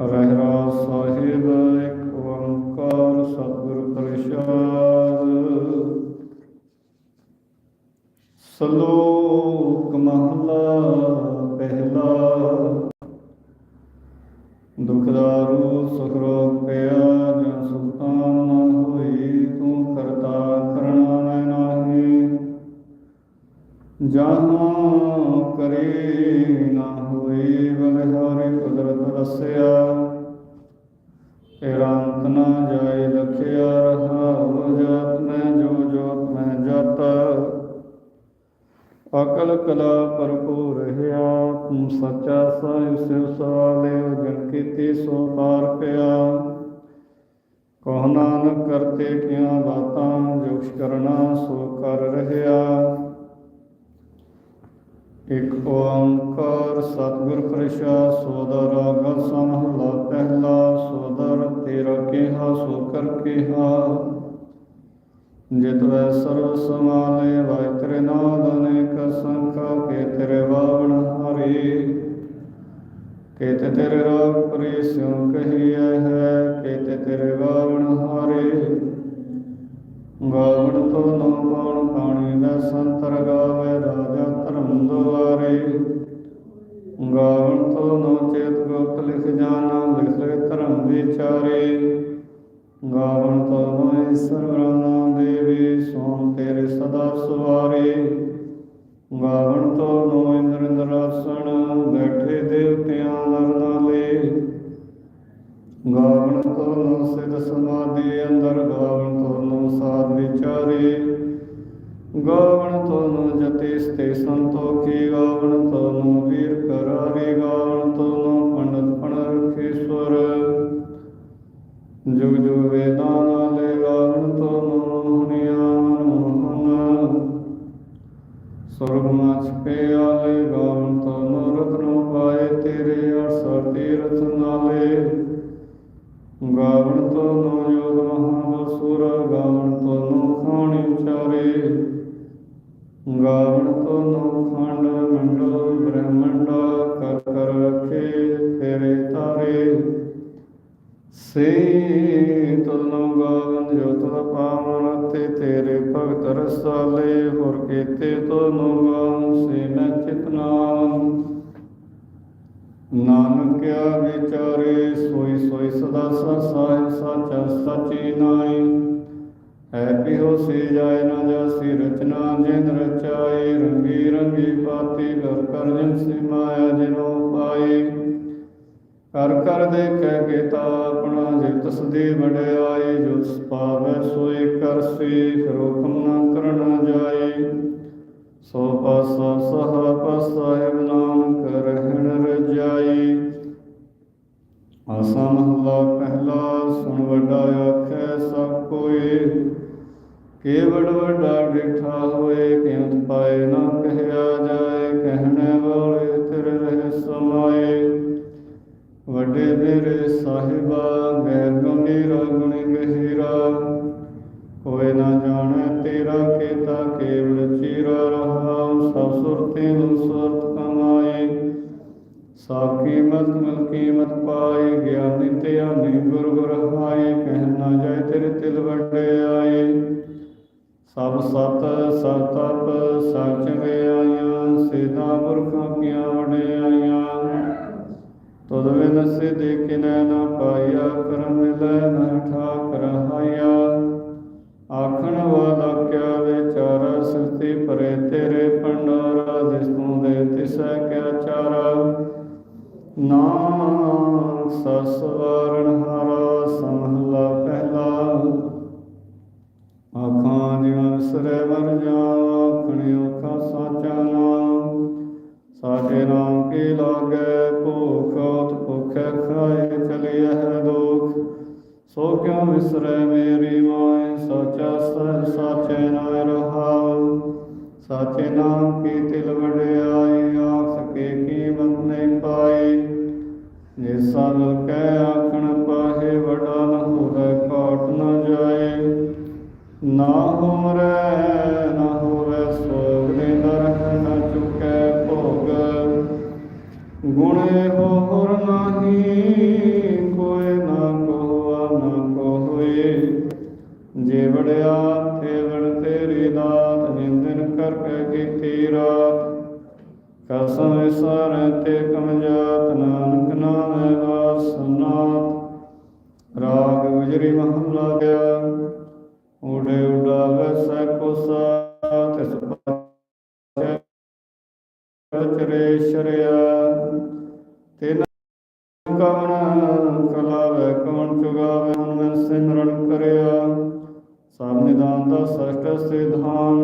ਰਹਿਰਾ ਸਾਹਿਬ ਇੱਕ ਓੰਕਾਰ ਸਤਿਗੁਰ ਪ੍ਰਸਾਦ ਸ਼ਲੋਕ ਮਹਲਾ ਪਹਿਲਾ ਦੁਖਦਾਰੂ ਸੁਖ ਰੋਗ ਪਿਆ ਜਨ ਸੁਲਤਾਨ ਨਾ ਹੋਈ ਤੂੰ ਕਰਤਾ ਕਰਣਾ ਮੈਂ ਨਾਹੀ ਜਹਾਂ ਕੁਦਰਤ ਰਸਿਆ ਤੇਰਾ ਨਾ ਜਾਏ ਲਖਿਆ ਰਹਾ ਜਾਤ ਮੈਂ, ਜੋ ਜੋਤ ਮੈਂ ਜਤ। ਅਕਲ ਕਲਾ ਭਰਪੂਰ ਰਹਾ ਤੂੰ ਸੱਚਾ ਸਾਹਿਬ ਸਿਵ ਸਵਾਲੇ ਜਨ ਕੀਤੀ ਸੋ ਪਾਰ ਪਿਆ। ਕਹ ਨਾਨਕ ਕਰਤੇ ਕਿਆ ਬਾਤਾਂ ਜੋਸ਼ ਕਰਨਾ ਸੋ ਕਰ ਰਹਾ ਇਕ ਓੰਕਾਰ ਸਤਿਗੁਰ ਪ੍ਰਸਾਦ ਸੋਦਰ ਰਾਗ ਸਮਹਲਾ ਪਹਿਲਾ ਸੋਦਰ, ਤੇਰਾ ਕਿਹਾ ਸੋ ਕਰ ਕਿਹਾ। ਜਿਤ ਵੈ ਸਰਵ ਸਮਾਲੇ ਵਾਇ ਤੇਰੇ ਨਾਦ ਅਨੇਕ ਸੰਖਾ, ਕੇ ਤੇਰੇ ਬਾਵਣ ਹਰੀ। ਕੇਤੇ ਤੇਰੇ ਰਾਗ ਪਰੀ ਸਿਉ ਕਹੀਐ ਹੈ ਕੇਤੇ ਤੇਰੇ ਬਾਵਣ ਹਰੀ। ਗਾਵਣ ਤੋਂ ਨੋ ਪਾਉਣ ਪਾਣੀ ਦਾ ਸੰਤਰ ਗਾਵੇ ਰਾਜਾ ਧਰਮ ਦੁਆਰੇ। ਗਾਵਣ ਤੋ ਨੋ ਚੇਤ ਗੁਪਤ ਲਿਖ ਜਾਣਾ, ਲਿਖ ਲਿਖ ਧਰਮ ਵਿਚਾਰੇ। ਗਾਵਣ ਤੋ ਨੋ ਈਸ਼ਵਰ ਬ੍ਰਹਮਾ ਦੇਵੀ, ਸੋਮ ਤੇਰੇ ਸਦਾ ਸਵਾਰੇ। ਗਾਵਣ ਤੋਂ ਨੋ ਇੰਦਰ ਇੰਦਰਾਸਣ ਬੈਠੇ ਦੇਵਤਿਆਂ ਨਰ ਗਾਵਣ ਤੋਂ ਨੋ ਸਿਧ ਸਮਾਧੀ, ਅੰਦਰ ਗਾਵਣ ਸਾਧ ਵਿਚਾਰੇ ਗਾਵਣ ਤੋ ਨੋ ਜਤੀ ਸਤੇ ਸੰਤੋਖੀ ਗਾਵਣ ਤੋ ਵੀਰ ਕਰਾਰੇ। ਗਾਵਣ ਤੋ ਪੰਡਤ ਪਣ ਰਖੇਸ਼ਵਰ ਜੁਗ ਜੁਗ ਵੇਦਾਂ ਨਾਲੇ ਗਾਵਣ ਤੋ ਨੋ ਹੁਨੀਆਂ ਮੋਹਨ। ਸੁਰਗ ਮਾਛ ਪੇ ਆਲੇ ਗਾਵਣ ਤੋ ਨੋ ਪਾਏ ਤੇਰੇ ਅਰਸਰ ਤੀਰਥ ਨਾਲੇ। ਗਾਵਣ ਤੋ ਨੋ ਯੋਗ ਮਹਾਬਸੁਰ ਗਾਵਣ ਤੋ ਨੋ ਖਾਣੀ ਚਾਰੇ ਗਾਵਣ ਤੋ ਨੋ ਖੰਡ ਮੰਡਲ, ਬ੍ਰਹਮੰਡ ਕਰ ਕਰ ਰਖੇ ਤੇਰੇ ਤਾਰੇ। ਸੇ ਤੁਲਨੋ ਗਾਵਨ ਜੋ ਤੁਲ ਪਾਵਨ ਤੇ ਤੇਰੇ ਭਗਤ ਰਸਾਲੇ, ਹੋਰ ਕੀਤੇ ਤੁਲਨੋ ਗਾਵਨ ਸੇ ਮੈਂ ਚਿਤਨਾਮ ਨਾਨਕਿਆ ਵਿਚਾਰੇ ਸੋਈ ਸੋਈ ਸਦਾ ਸਸਾਇ ਸਾਚਾ ਸਚੀ ਨਾਈ ਹੈ ਬਿਹੋ ਸੇ ਜਾਏ ਨਾ ਜਾਸੀ ਰਚਨਾ, ਜਿਨ ਰਚਾਏ ਰੰਗੀ ਰੰਗੀ ਪਾਤੀ ਘਰ ਕਰ ਜਿਨ ਸੇ ਮਾਇਆ ਜਿਨੋ ਪਾਏ ਕਰ ਕਰ ਦੇਖੈ ਕੀਤਾ ਆਪਣਾ ਜਿਤ ਸਦੀ ਵਡਿਆਈ ਜੋ ਪਾਵੈ ਸੋਈ ਕਰਸੀ ਫਿਰ ਹੁਕਮ ਨਾ ਕਰਨ ਜਾਏ। ਸੋ ਪਾਸਾ ਸਹਾ ਪਸਾਇਬ ਨਾਨਕ ਰਹਿਣ ਰਜਾਈ। ਆਸਾ ਮਹਲਾ ਪਹਿਲਾ, ਸੁਣ ਵੱਡਾ ਆਖੈ ਸਭ ਕੋਏ। ਕੇਵੜ ਵੱਡਾ ਡਿਠਾ ਹੋਏ, ਕਿਉ ਪਾਏ ਨਾ ਕਹਿਆ ਜਾਏ, ਕਹਿਣੇ ਵਾਲੇ ਤੇਰੇ ਰਹਿ ਸਮਾਏ। ਵੱਡੇ ਮੇਰੇ ਸਾਹਿਬਾ ਗੈਰ ਗੰਭੀਰਾ ਗੁਣੀ ਗਹੀਰਾ। ਕੋਈ ਨਾ ਜਾਣੈ ਤੇਰਾ ਕੀਤਾ ਕੇਵਲ ਚੀਰਾ ਰਹਾ ਸਭ ਸੁਰਤੇ ਨੂੰ ਸੁਰਤ ਕਮਾਏ। ਸਭ ਕੀਮਤ ਮਿਲ ਕੀਮਤ ਪਾਈ ਗਿਆਨੀ ਧਿਆਨੀ ਗੁਰ ਗੁਰ ਹਾਏ, ਕਹਿ ਨਾ ਜਾਏ ਤੇਰੇ ਤਿਲ ਵੱਡੇ ਆਏ। ਸਭ ਸਤ, ਸਭ ਤਪ, ਸਭ ਚੰਗਿਆਈਆਂ ਸੇਦਾ ਪੁਰਖਾਂ ਕੀਆਂ ਵਡਿਆਈਆਂ ਤੁਧ ਬਿਨ ਸਿਧਿ ਕਿਨੈ ਨਾ ਪਾਇਆ, ਕਰਮ ਮਿਲੈ ਨਾਮ ਸਸ ਵਾਰਣ ਹਾਰਾ ਪਹਿਲਾ। ਆਖਾਂ ਜਿਵਨ ਸਰੇ ਮਰ ਜਾਵਾਂ ਆਖਣੀ ਸਾਚਾ ਨਾਮ। ਸਾਡੇ ਨਾਮ ਕੀ ਲਾਗੇ ਭੂਖ ਉਤ ਭੁਖੈ ਖਾਏ ਚਲਿਐ ਹੈ ਦੁਖ ਸੋ ਕਿਉ ਵਿਸਰੈ ਮੇਰੀ ਮਾਇ ਸਾਚਾ ਸਰ, ਸਾਚੇ ਨਾਮ ਰਹਾਉ। ਸਾਚੇ ਨਾਮ ਕੀ ਤਿਲ ਵਡਿਆ ਜੇ ਸਭ ਕਹਿ ਆਖਣ ਪਾਹੇ ਵਡਾ ਨ ਹੋਵੇ ਘਾਟ ਨ ਜਾਏ। ਨਾ ਹੋਮਰੈ, ਨਾ ਹੋਵੇ ਸੋਗ ਦੇ ਨਰਕ ਚੁਕੈ ਭੋਗ। ਗੁਣੇ ਹੋਰ ਨਾਹੀ, ਕੋਇ ਨਾ ਕੋਆ, ਨਾ ਕੋਏ ਜੇ ਵੜਿਆ ਤੇ ਤੇਰੀ ਦਾਤ ਨਿੰਦਨ ਕਰਕੇ ਕੀਤੀ ਰਾਤ। ਕਸਮ ਸਰ ਤੇ ਕਮ ਜਾਤ ਰਾਗ ਗੁਜਰੀ ਮਹਲਾ ਗਿਆ ਉਡੇ ਉਡਾਵੇ ਸੈ ਕੋਸਾ ਤਿਸ ਚਰੇ ਸ਼ਰਿਆ। ਤਿਨ ਕਵਨ ਕਲਾਵੇ ਕਵਨ ਚੁਗਾਵੇ ਹਨ ਸਿਮਰਨ ਕਰਿਆ। ਸਭ ਨਿਦਾਨ ਦਾ ਸਸ਼ਟ ਸਿਧਾਨ